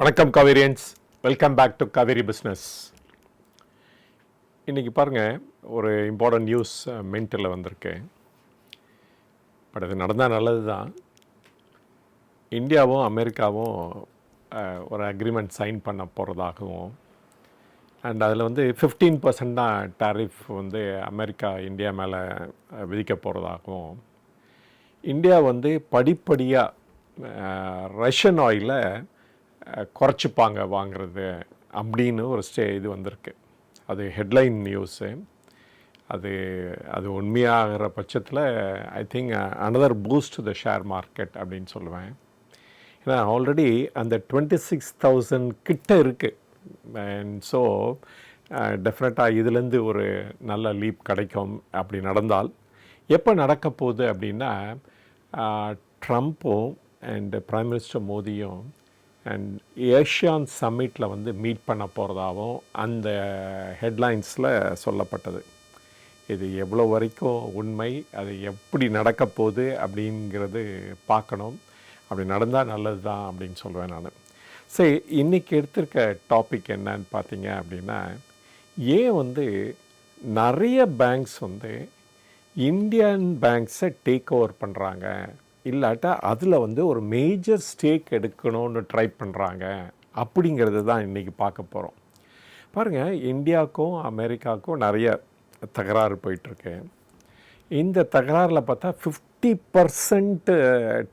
வணக்கம் Kaverians. Welcome back to Kaveri business இன்றைக்கி பாருங்கள் ஒரு இம்பார்ட்டன்ட் நியூஸ் மென்டலில் வந்திருக்கு. பட் அது நடந்தால் நல்லது தான் இந்தியாவும் அமெரிக்காவும் ஒரு அக்ரிமெண்ட் சைன் பண்ண போகிறதாகவும் அண்ட் அதில் வந்து ஃபிஃப்டீன் பர்சன்ட் தான் டேரிஃப் வந்து அமெரிக்கா இந்தியா மேலே விதிக்க போகிறதாகவும் இந்தியா வந்து படிப்படியாக ரஷ்யன் ஆயிலை குறைச்சிப்பாங்க வாங்குறது அப்படின்னு ஒரு ஸ்டே இது வந்திருக்கு. அது ஹெட்லைன் நியூஸு அது அது உண்மையாகிற பட்சத்தில் I think another boost the share market அப்படின்னு சொல்லுவேன். ஏன்னா ஆல்ரெடி அந்த டுவெண்ட்டி சிக்ஸ் தௌசண்ட் கிட்ட இருக்குது அண்ட் ஸோ டெஃபினட்டாக இதுலேருந்து ஒரு நல்ல லீப் கிடைக்கும் அப்படி நடந்தால். எப்போ நடக்க போகுது அப்படின்னா ட்ரம்ப்பும் அண்ட் ப்ரைம் மினிஸ்டர் மோடியும் அண்ட் ஏஷியான் சம்மிட்டில் வந்து மீட் பண்ண போகிறதாகவும் அந்த ஹெட்லைன்ஸில் சொல்லப்பட்டது. இது எவ்வளோ வரைக்கும் உண்மை அது எப்படி நடக்க போகுது அப்படிங்கிறது பார்க்கணும். அப்படி நடந்தால் நல்லது தான் அப்படின்னு சொல்லுவேன் நான். சரி இன்றைக்கி எடுத்திருக்க டாபிக் என்னன்னு பார்த்தீங்க அப்படின்னா ஏன் வந்து நிறைய பேங்க்ஸ் வந்து இந்தியன் பேங்க்ஸை டேக் ஓவர் பண்ணுறாங்க இல்லாட்டா அதில் வந்து ஒரு மேஜர் ஸ்டேக் எடுக்கணும்னு ட்ரை பண்ணுறாங்க அப்படிங்கிறது தான் இன்றைக்கி பார்க்க போகிறோம் பாருங்கள் இந்தியாவுக்கும் அமெரிக்காவுக்கும் நிறைய தகராறு போயிட்டுருக்கு. இந்த தகராறில் பார்த்தா ஃபிஃப்டி பர்சன்ட்டு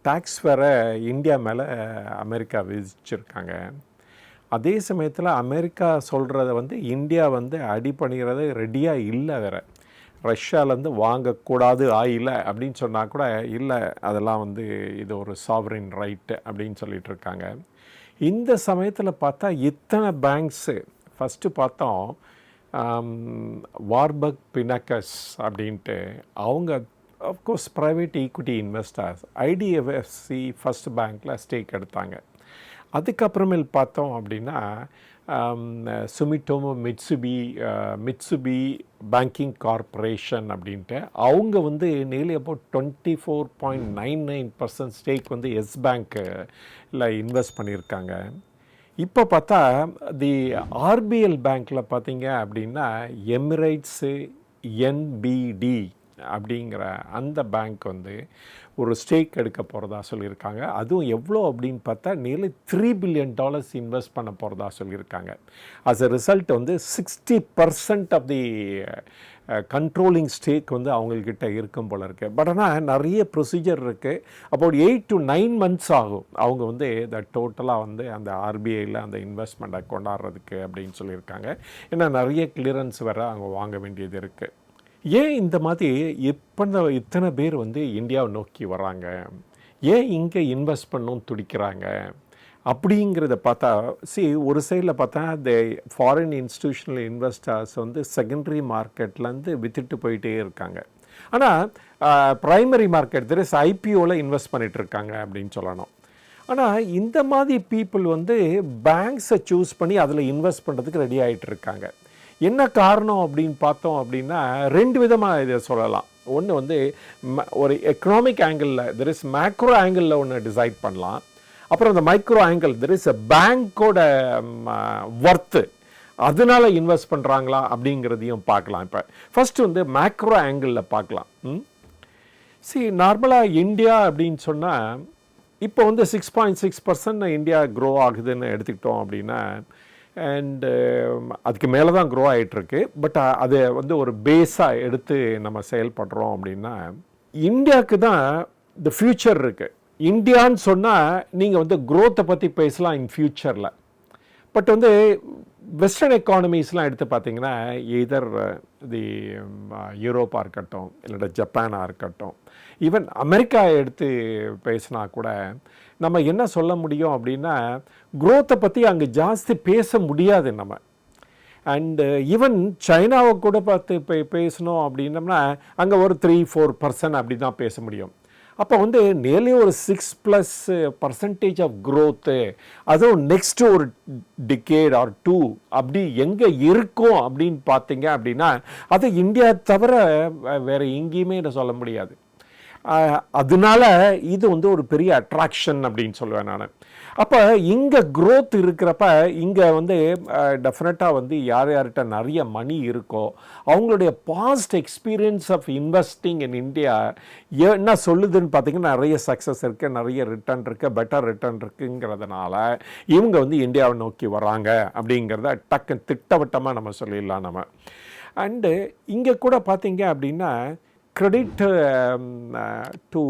டேக்ஸ் வேறு இந்தியா மேலே அமெரிக்கா விதிச்சிருக்காங்க. அதே சமயத்தில் அமெரிக்கா சொல்கிறத வந்து இந்தியா வந்து அடி பண்ணிக்கிறது ரெடியாக இல்லை வேறு. ரஷ்யாலேருந்து வாங்கக்கூடாது ஆயில் அப்படின்னு சொன்னால் கூட இல்லை அதெல்லாம் வந்து இது ஒரு சாவரின் ரைட்டு அப்படின்னு சொல்லிட்டு இருக்காங்க. இந்த சமயத்தில் பார்த்தா இத்தனை பேங்க்ஸு ஃபஸ்ட்டு பார்த்தோம் வார்பக் பினக்கஸ் அப்படின்ட்டு அவங்க of course private equity investors IDFC first பேங்க்கில் ஸ்டேக் எடுத்தாங்க. அதுக்கப்புறமேல் பார்த்தோம் அப்படின்னா Sumitomo Mitsui Mitsui banking corporation அப்படின்ட்டு அவங்க வந்து நியர்லி அப்போ twenty four point nine nine percent stake வந்து எஸ் பேங்க்கில் இன்வெஸ்ட் பண்ணியிருக்காங்க. இப்போ பார்த்தா தி ஆர்பிஎல் பேங்க்கில் பார்த்தீங்க அப்படின்னா எமிரேட்ஸு என்பிடி அப்படிங்கிற அந்த பேங்க் வந்து ஒரு ஸ்டேக் எடுக்க போகிறதா சொல்லியிருக்காங்க. அதுவும் எவ்வளோ அப்படின்னு பார்த்தா nearly three billion dollars invest பண்ண போகிறதா சொல்லியிருக்காங்க. அஸ் அ ரிசல்ட் வந்து sixty percent of the controlling stake வந்து அவங்கக்கிட்ட இருக்கும் போல இருக்குது பட் ஆனால் நிறைய ப்ரொசீஜர் இருக்குது about eight to nine months ஆகும். அவங்க வந்து த டோட்டலாக வந்து அந்த ஆர்பிஐயில் அந்த இன்வெஸ்ட்மெண்ட்டை கொண்டாடுறதுக்கு அப்படின்னு சொல்லியிருக்காங்க. ஏன்னா நிறைய கிளியரன்ஸ் வேறு அவங்க வாங்க வேண்டியது இருக்குது ஏன் இந்த மாதிரி இப்போ இத்தனை பேர் வந்து இந்தியாவை நோக்கி வராங்க ஏன் இங்கே இன்வெஸ்ட் பண்ணணும் துடிக்கிறாங்க? அப்படிங்கிறத பார்த்தா சி ஒரு சைடில் பார்த்தா இந்த ஃபாரின் இன்ஸ்டிடியூஷனல் இன்வெஸ்டர்ஸ் வந்து செகண்டரி மார்க்கெட்லேருந்து வித்துட்டு போயிட்டே இருக்காங்க. ஆனால் ப்ரைமரி மார்க்கெட் தெர் ஐபிஓவில் இன்வெஸ்ட் பண்ணிகிட்டு இருக்காங்க அப்படின்னு சொல்லணும். ஆனால் இந்த மாதிரி பீப்புள் வந்து பேங்க்ஸை சூஸ் பண்ணி அதில் இன்வெஸ்ட் பண்ணுறதுக்கு ரெடி ஆகிட்டு இருக்காங்க. என்ன காரணம் அப்படின்னு பார்த்தோம் அப்படின்னா ரெண்டு விதமாக இதை சொல்லலாம். ஒன்று வந்து ம- ஒரு எக்கனாமிக் ஆங்கிளில் தெர் இஸ் மேக்ரோ ஆங்கிளில் ஒன்று டிசைட் பண்ணலாம். அப்புறம் இந்த micro angle there is a பேங்க்கோட worth அதனால இன்வெஸ்ட் பண்ணுறாங்களா அப்படிங்கிறதையும் பார்க்கலாம் இப்போ. ஃபஸ்ட்டு வந்து மேக்ரோ ஆங்கிளில் பார்க்கலாம். ம்? சி நார்மலாக இந்தியா அப்படின்னு சொன்னால் இப்போ வந்து six point six percent India grow ஆகுதுன்னு எடுத்துக்கிட்டோம் அப்படின்னா அண்டு um, அதுக்கு மேலே தான் க்ரோ ஆகிட்டுருக்கு பட் அதை வந்து ஒரு பேஸாக எடுத்து நம்ம செயல்படுறோம் அப்படின்னா இந்தியாவுக்கு தான் இந்த ஃப்யூச்சர் இருக்குது இந்தியான்னு சொன்னால் நீங்கள் வந்து க்ரோத்தை பற்றி பேசலாம் இன் ஃப்யூச்சரில் பட் வந்து வெஸ்டர்ன் எக்கானமிஸ்லாம் எடுத்து பார்த்தீங்கன்னா எதர் தி யூரோப்பாக இருக்கட்டும் இல்லாட்ட ஜப்பானாக இருக்கட்டும் ஈவன் அமெரிக்கா எடுத்து பேசினா கூட நம்ம என்ன சொல்ல முடியும் அப்படின்னா குரோத்தை பற்றி அங்கே ஜாஸ்தி பேச முடியாது நம்ம. அண்டு ஈவன் சைனாவை கூட பார்த்து இப்போ பேசணும் அப்படின்னம்னா அங்கே ஒரு த்ரீ ஃபோர் பர்சன்ட் அப்படி தான் பேச முடியும். அப்போ வந்து நியர்லி ஒரு six plus percentage of growth அதுவும் நெக்ஸ்ட் ஒரு டிகேட் ஆர் டூ அப்படி எங்கே இருக்கும் அப்படின்னு பார்த்தீங்க அப்படின்னா அது இந்தியா தவிர வே- எங்கேயுமே இதை சொல்ல முடியாது. அதனால இது வந்து ஒரு பெரிய அட்ராக்ஷன் அப்படின்னு சொல்லுவேன் நான். அப்போ இங்கே க்ரோத் இருக்கிறப்ப இங்கே வந்து டெஃபினட்டாக வந்து யார் யார்கிட்ட நிறைய மணி இருக்கோ அவங்களுடைய past experience of investing in India என்ன சொல்லுதுன்னு பார்த்தீங்கன்னா நிறைய சக்ஸஸ் இருக்குது நிறைய ரிட்டர்ன் இருக்குது பெட்டர் ரிட்டர்ன் இருக்குங்கிறதுனால இவங்க வந்து இந்தியாவை நோக்கி வராங்க அப்படிங்கிறத டக்கு திட்டவட்டமாக நம்ம சொல்லிடலாம் நம்ம. அண்டு இங்கே கூட பார்த்தீங்க அப்படின்னா கிரெடிட் டு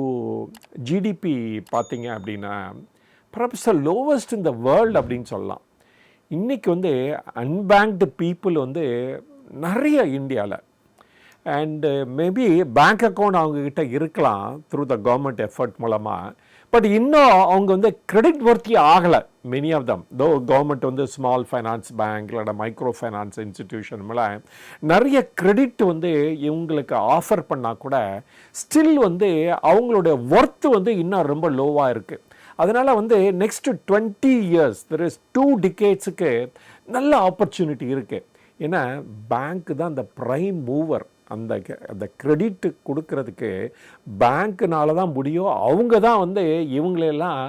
ஜிடிபி பார்த்தீங்க அப்படின்னா பரப்ஸ் the lowest in the world அப்படின்னு சொல்லலாம். இன்றைக்கி வந்து அன்பேங்க்டு பீப்புள் வந்து நிறைய இந்தியாவில் and maybe uh, bank account அவங்கக்கிட்ட இருக்கலாம் த்ரூ த கவர்மெண்ட் எஃபர்ட் மூலமாக பட் இன்னும் அவங்க வந்து கிரெடிட் ஒர்த்தி ஆகலை many of them though government வந்து ஸ்மால் ஃபைனான்ஸ் பேங்க் இல்லைனா மைக்ரோ ஃபைனான்ஸ் இன்ஸ்டிடியூஷன் மூலம் நிறைய கிரெடிட் வந்து இவங்களுக்கு ஆஃபர் பண்ணால் கூட ஸ்டில் வந்து அவங்களுடைய ஒர்த்து வந்து இன்னும் ரொம்ப லோவாக இருக்குது அதனால் வந்து next twenty years there is two டிகேட்ஸுக்கு நல்ல ஆப்பர்ச்சுனிட்டி இருக்குது ஏன்னா பேங்க் தான் அந்த ப்ரைம் மூவர் அந்த க- அந்த கிரெடிட் கொடுக்கறதுக்கு பேங்க்குனால தான் முடியும். அவங்க தான் வந்து இவங்களெல்லாம்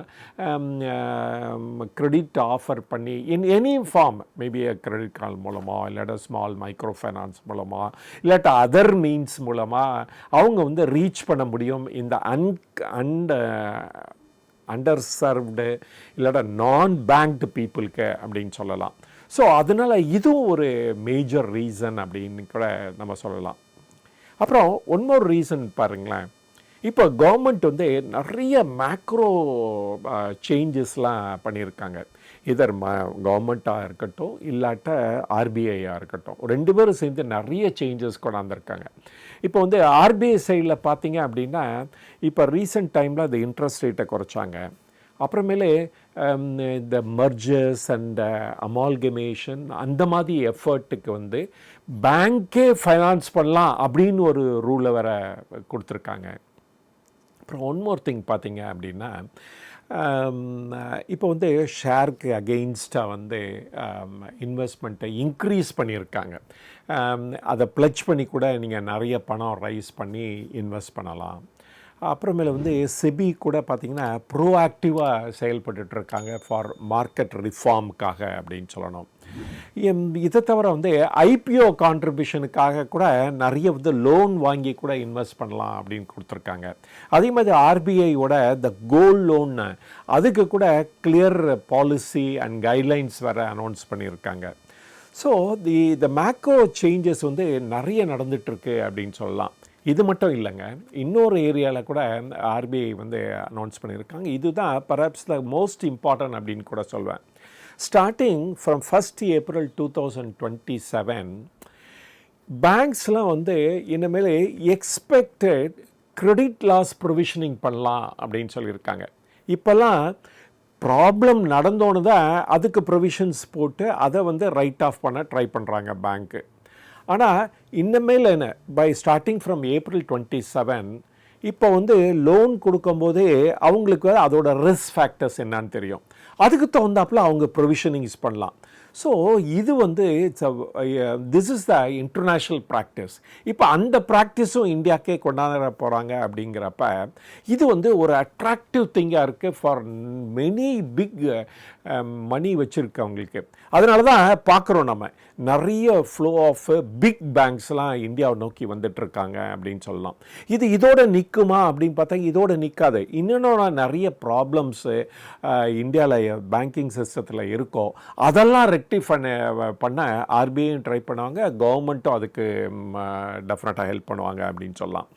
கிரெடிட் ஆஃபர் பண்ணி in any form maybe credit card மூலமாக இல்லாட்டா ஸ்மால் மைக்ரோ ஃபைனான்ஸ் மூலமாக இல்லாட்டா அதர் மீன்ஸ் மூலமாக அவங்க வந்து ரீச் பண்ண முடியும். இந்த அன் அண்ட் அண்டர் சர்வ்டு இல்லாட்டா நான் பேங்க்டு பீப்புளுக்கு அப்படின்னு சொல்லலாம். ஸோ அதனால் இதுவும் ஒரு மேஜர் ரீசன் அப்படின்னு கூட நம்ம சொல்லலாம். அப்புறம் ஒன்மோர் ரீசன் பாருங்களேன். இப்போ கவர்மெண்ட் வந்து நிறைய மேக்ரோ சேஞ்சஸ்லாம் பண்ணியிருக்காங்க. இதர் ம கவர்மெண்ட்டாக இருக்கட்டும் இல்லாட்ட ஆர்பிஐயாக இருக்கட்டும். ரெண்டு பேரும் சேர்ந்து நிறைய சேஞ்சஸ் கொண்டாந்துருக்காங்க. இப்போ வந்து ஆர்பிஐ சைடில் பார்த்தீங்க அப்படின்னா இப்போ ரீசெண்ட் டைமில் அந்த இன்ட்ரெஸ்ட் ரேட்டை குறைச்சாங்க. அப்புறமேலே இந்த மர்ஜர்ஸ் அண்ட் அமால்கமேஷன் அந்த மாதிரி எஃபர்ட்டுக்கு வந்து பேங்க்கே ஃபைனான்ஸ் பண்ணலாம் அப்படின்னு ஒரு ரூலை வேற கொடுத்துருக்காங்க. அப்புறம் ஒன் மோர் திங் பார்த்தீங்க அப்படின்னா இப்போ வந்து ஷேருக்கு அகெயின்ஸ்டாக வந்து இன்வெஸ்ட்மெண்ட்டை இன்க்ரீஸ் பண்ணியிருக்காங்க. அதை ப்ளச் பண்ணி கூட நீங்கள் நிறைய பணம் ரைஸ் பண்ணி இன்வெஸ்ட் பண்ணலாம். அப்புறமேல வந்து செபி கூட பார்த்திங்கன்னா ப்ரோஆக்டிவாக செயல்பட்டுருக்காங்க ஃபார் மார்க்கெட் ரிஃபார்முக்காக அப்படின்னு சொல்லணும். எம், இதை தவிர வந்து ஐபிஓ கான்ட்ரிபியூஷனுக்காக கூட நிறைய வந்து லோன் வாங்கி கூட இன்வெஸ்ட் பண்ணலாம் அப்படின்னு கொடுத்துருக்காங்க. அதே மாதிரி ஆர்பிஐயோட த கோல்ட் லோன் அதுக்கு கூட கிளியர் பாலிசி அண்ட் கைட்லைன்ஸ் வேறு அனௌன்ஸ் பண்ணியிருக்காங்க. So the the macro changes வந்து நிறைய நடந்துகிட்ருக்கு அப்படின்னு சொல்லலாம். இது மட்டும் இல்லைங்க. இன்னொரு ஏரியாவில் கூட ஆர்பிஐ வந்து அனௌன்ஸ் பண்ணியிருக்காங்க. இதுதான் பரப்ஸ் த மோஸ்ட் இம்பார்ட்டன்ட் அப்படின்னு கூட சொல்வேன். Starting from first April two thousand twenty seven பேங்க்ஸ்லாம் வந்து இனிமேல் எக்ஸ்பெக்டட் கிரெடிட் லாஸ் ப்ரொவிஷனிங் பண்ணலாம் அப்படின்னு சொல்லியிருக்காங்க. இப்போல்லாம் ப்ராப்ளம் நடந்தோன்னு தான் அதுக்கு ப்ரொவிஷன்ஸ் போட்டு அதை வந்து ரைட் ஆஃப் பண்ண ட்ரை பண்ணுறாங்க பேங்க்கு ஆனால் இன்னமேல் என்ன? By starting from April twenty seven இப்போ வந்து லோன் கொடுக்கும்போதே அவங்களுக்கு அதோட ரிஸ்க் ஃபேக்டர்ஸ் என்னன்னு தெரியும். அதுக்கு தகுந்தாப்புல அவங்க ப்ரொவிஷனிங்ஸ் பண்ணலாம். ஸோ இது வந்து it's this is the international practice இப்போ அந்த ப்ராக்டிஸும் இந்தியாக்கே கொண்டாட போகிறாங்க அப்படிங்கிறப்ப இது வந்து ஒரு அட்ராக்டிவ் திங்காக இருக்குது ஃபார் மெனி பிக் மணி வச்சுருக்கவங்களுக்கு அதனால தான் பார்க்குறோம் நம்ம. நிறைய ஃப்ளோ ஆஃப் பிக் பேங்க்ஸ்லாம் இந்தியாவை நோக்கி வந்துட்டு இருக்காங்க அப்படின்னு சொல்லலாம். இது இதோட நிற்குமா அப்படின்னு பார்த்தா இதோட நிற்காது இன்னொன்று நிறைய ப்ராப்ளம்ஸு இந்தியாவில் பேங்கிங் சிஸ்டத்தில் இருக்கோ அதெல்லாம் ரெக்டி பண்ண பண்ண ஆர்பிஐயும் ட்ரை பண்ணுவாங்க. கவர்மெண்ட்டும் அதுக்கு டெஃபினட்டாக ஹெல்ப் பண்ணுவாங்க அப்படின்னு சொல்லலாம்.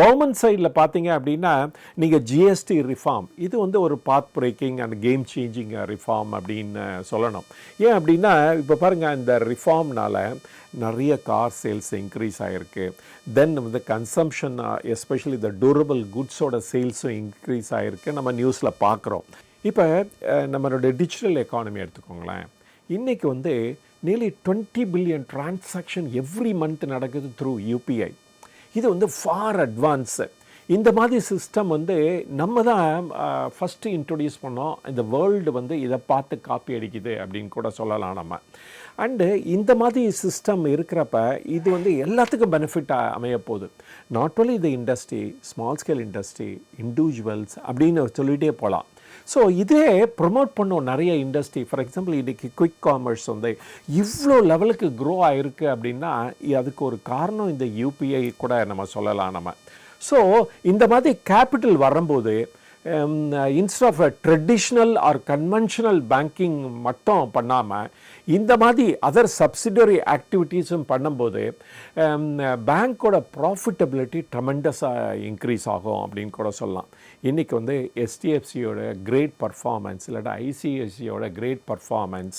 கவர்மெண்ட் சைடில் பார்த்தீங்க அப்படின்னா நீங்கள் ஜிஎஸ்டி ரிஃபார்ம் இது வந்து ஒரு path breaking and game changing reform அப்படின்னு சொல்லணும். ஏன் அப்படின்னா இப்போ பாருங்கள் இந்த ரிஃபார்ம்னால் நிறைய கார் சேல்ஸ் இன்க்ரீஸ் ஆகிருக்கு தென் வந்து கன்சம்ஷன் எஸ்பெஷலி இந்த டூரபிள் குட்ஸோட சேல்ஸும் இன்க்ரீஸ் ஆகிருக்கு நம்ம நியூஸில் பார்க்குறோம் இப்போ நம்மளோட டிஜிட்டல் எக்கானமி எடுத்துக்கோங்களேன். இன்றைக்கி வந்து nearly twenty billion transaction every month நடக்குது த்ரூ யூபிஐ இது வந்து ஃபார் அட்வான்ஸு இந்த மாதிரி சிஸ்டம் வந்து நம்ம தான் ஃபஸ்ட்டு இன்ட்ரொடியூஸ் பண்ணோம். இந்த வேர்ல்டு வந்து இதை பார்த்து காப்பி அடிக்குது அப்படின்னு கூட சொல்லலாம் நம்ம. அண்டு இந்த மாதிரி சிஸ்டம் இருக்கிறப்ப இது வந்து எல்லாத்துக்கும் பெனிஃபிட்டாக அமைய போகுது. நாட் ஓன்லி இந்த industry small scale industry individuals அப்படின்னு சொல்லிகிட்டே போகலாம். ஸோ இதே ப்ரொமோட் பண்ணோம் நிறைய இண்டஸ்ட்ரி ஃபார் எக்ஸாம்பிள் இன்றைக்கி குயிக் காமர்ஸ் வந்து இவ்வளோ லெவலுக்கு க்ரோ ஆகிருக்கு அப்படின்னா அதுக்கு ஒரு காரணம் இந்த யூபிஐ கூட நம்ம சொல்லலாம் நம்ம. ஸோ இந்த மாதிரி கேபிட்டல் வரும்போது instead traditional or conventional banking மட்டும் பண்ணாமல் இந்த மாதிரி அதர் சப்சிடரி ஆக்டிவிட்டீஸும் பண்ணும்போது பேங்க்கோட ப்ராஃபிட்டபிலிட்டி ட்ரமெண்டஸாக இன்க்ரீஸ் ஆகும் அப்படின்னு கூட சொல்லலாம். இன்றைக்கி வந்து எஸ்டிஎஃப்சியோட கிரேட் பர்ஃபார்மன்ஸ் இல்லாட்டா ஐசிஎஸ்சியோட great performance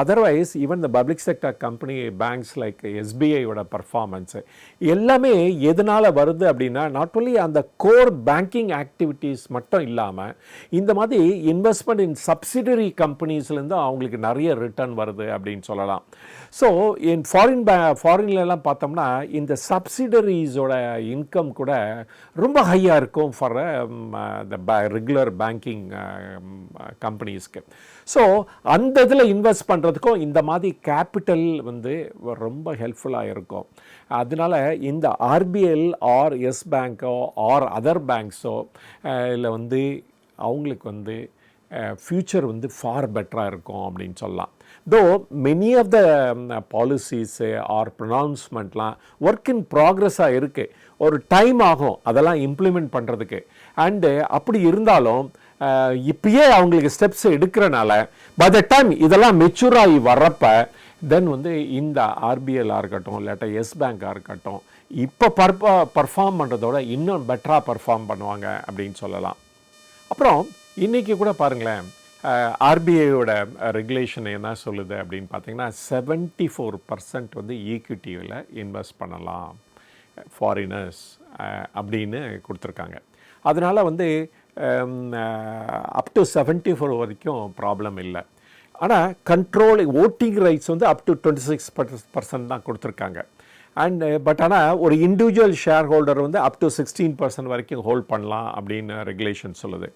otherwise even the public sector company banks like எஸ்பிஐயோட performance எல்லாமே எதனால் வருது அப்படின்னா நாட் ஓன்லி அந்த கோர் பேங்கிங் ஆக்டிவிட்டீஸ் மட்டும் இல்லாமல் இந்த மாதிரி இன்வெஸ்ட்மெண்ட் இன் சப்சிடரி கம்பெனிஸ்லேருந்து அவங்களுக்கு நிறைய ரிட்டர்ன் வருது அப்படின்னு சொல்லலாம். ஸோ இன் ஃபாரின் பே ஃபாரின்லலாம் பார்த்தோம்னா இந்த சப்சிடரிஸோட இன்கம் கூட ரொம்ப ஹையாக இருக்கும் ஃபார் த ரெகுலர் பேங்கிங் கம்பெனிஸ்க்கு ஸோ அந்த இதில் இன்வெஸ்ட் பண்ணுறதுக்கும் இந்த மாதிரி கேபிட்டல் வந்து ரொம்ப ஹெல்ப்ஃபுல்லாக இருக்கும். அதனால இந்த ஆர்பிஎல் ஆர் எஸ் பேங்க்கோ ஆர் அதர் பேங்க்ஸோ இல்லை வந்து வந்து அவங்களுக்கு வந்து ஃப்யூச்சர் வந்து ஃபார் பெட்டராக இருக்கும் அப்படின்னு சொல்லலாம். Though many of the policies or ப்ரொனவுன்ஸ்மெண்ட்லாம் work in ப்ராக்ரஸாக இருக்குது ஒரு டைம் ஆகும் அதெல்லாம் இம்ப்ளிமெண்ட் பண்ணுறதுக்கு அண்டு அப்படி இருந்தாலும் இப்பயே அவங்களுக்கு ஸ்டெப்ஸ் எடுக்கிறனால பை த டைம் இதெல்லாம் மெச்சூர் ஆகி வர்றப்ப தென் வந்து இந்த ஆர்பிஎல்லாக இருக்கட்டும் இல்லாட்டா எஸ் பேங்காக இருக்கட்டும் இப்போ பர்பா பர்ஃபார்ம் பண்ணுறதோட இன்னும் பெட்டராக பர்ஃபார்ம் பண்ணுவாங்க அப்படின்னு சொல்லலாம். அப்புறம் இன்றைக்கி கூட பாருங்களேன் ஆர்பிஐயோட ரெகுலேஷன் என்ன சொல்லுது அப்படின்னு பார்த்தீங்கன்னா செவன்ட்டி ஃபோர் பர்சன்ட் வந்து ஈக்விட்டியில் இன்வெஸ்ட் பண்ணலாம். ஃபாரினர்ஸ் அப்படின்னு கொடுத்துருக்காங்க. அதனால் வந்து அப் டு செவன்ட்டி ஃபோர் வரைக்கும் ப்ராப்ளம் இல்லை. ஆனால் கண்ட்ரோல் ஓட்டிங் ரைட்ஸ் வந்து up to twenty six percent தான் கொடுத்துருக்காங்க. அண்டு பட் ஆனால் ஒரு இண்டிவிஜுவல் ஷேர் ஹோல்டர் வந்து அப் டு சிக்ஸ்டீன் பர்சன்ட் வரைக்கும் ஹோல்ட் பண்ணலாம் அப்படின்னு ரெகுலேஷன் சொல்லுது.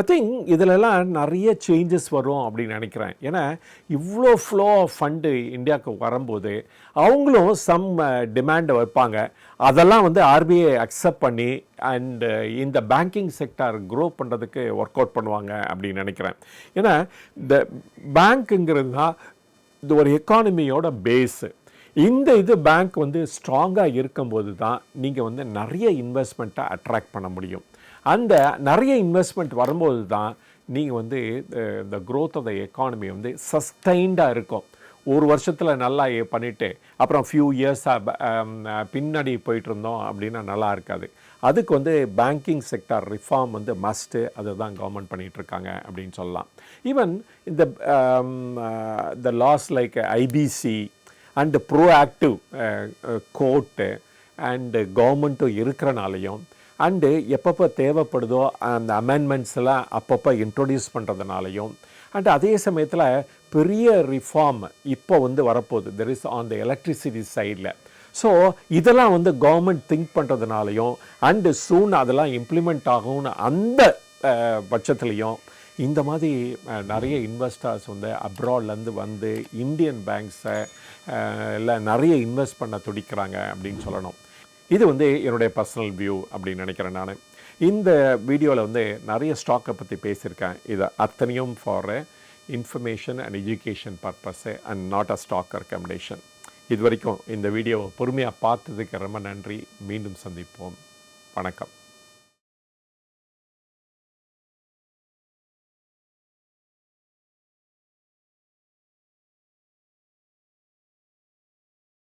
ஐ திங்க் இதிலெல்லாம் நிறைய சேஞ்சஸ் வரும் அப்படின்னு நினைக்கிறேன். ஏன்னா இவ்வளோ ஃப்ளோ ஆஃப் ஃபண்டு இந்தியாவுக்கு வரும்போது அவங்களும் சம் டிமாண்டை uh, வைப்பாங்க. அதெல்லாம் வந்து ஆர்பிஐ அக்செப்ட் பண்ணி அண்டு uh, இந்த பேங்கிங் செக்டார் க்ரோ பண்ணுறதுக்கு ஒர்க் அவுட் பண்ணுவாங்க அப்படின்னு நினைக்கிறேன். ஏன்னா இந்த பேங்க்குங்கிறது தான் இது ஒரு எக்கானமியோட பேஸு இந்த இது பேங்க் வந்து ஸ்ட்ராங்காக இருக்கும்போது தான் நீங்கள் வந்து நிறைய இன்வெஸ்ட்மெண்ட்டை அட்ராக்ட் பண்ண முடியும். அந்த நிறைய இன்வெஸ்ட்மெண்ட் வரும்போது தான் நீங்கள் வந்து இந்த க்ரோத் ஆஃப் த எக்கானமி வந்து சஸ்டைண்டாக இருக்கும். ஒரு வருஷத்தில் நல்லா பண்ணிவிட்டு அப்புறம் ஃபியூ இயர்ஸாக பின்னாடி போயிட்டு இருந்தோம் அப்படின்னா நல்லா இருக்காது. அதுக்கு வந்து பேங்கிங் செக்டார் ரிஃபார்ம் வந்து மஸ்ட்டு அதை தான் கவர்மெண்ட் பண்ணிகிட்டு இருக்காங்க அப்படின்னு சொல்லலாம். ஈவன் இந்த the laws like IBC and proactive court and கவர்மெண்ட்டும் இருக்கிறனாலையும் அண்டு எப்பப்போ தேவைப்படுதோ அந்த அமெண்ட்மெண்ட்ஸ்லாம் அப்பப்போ இன்ட்ரொடியூஸ் பண்ணுறதுனாலையும் அண்ட் அதே சமயத்தில் பெரிய ரிஃபார்ம் இப்போ வந்து வரப்போகுது. There is on the electricity சைடில் ஸோ இதெல்லாம் வந்து கவர்மெண்ட் திங்க் பண்ணுறதுனாலையும் அண்டு சூன் அதெல்லாம் இம்ப்ளிமெண்ட் ஆகும்னு அந்த uh, பட்சத்துலேயும் இந்த மாதிரி நிறைய இன்வெஸ்டர்ஸ் வந்து அப்ராட்லேருந்து வந்து இந்தியன் பேங்க்ஸை இல்லை நிறைய இன்வெஸ்ட் பண்ண துடிக்கிறாங்க அப்படின்னு சொல்லணும். இது வந்து என்னுடைய பர்சனல் வியூ அப்படின்னு நினைக்கிறேன் நான். இந்த வீடியோவில் வந்து நிறைய ஸ்டாக்கை பற்றி பேசியிருக்கேன். இது அத்தனையும் for information and education purpose and not a stock recommendation இது வரைக்கும் இந்த வீடியோவை பொறுமையாக பார்த்ததுக்கு ரொம்ப நன்றி. மீண்டும் சந்திப்போம். வணக்கம்.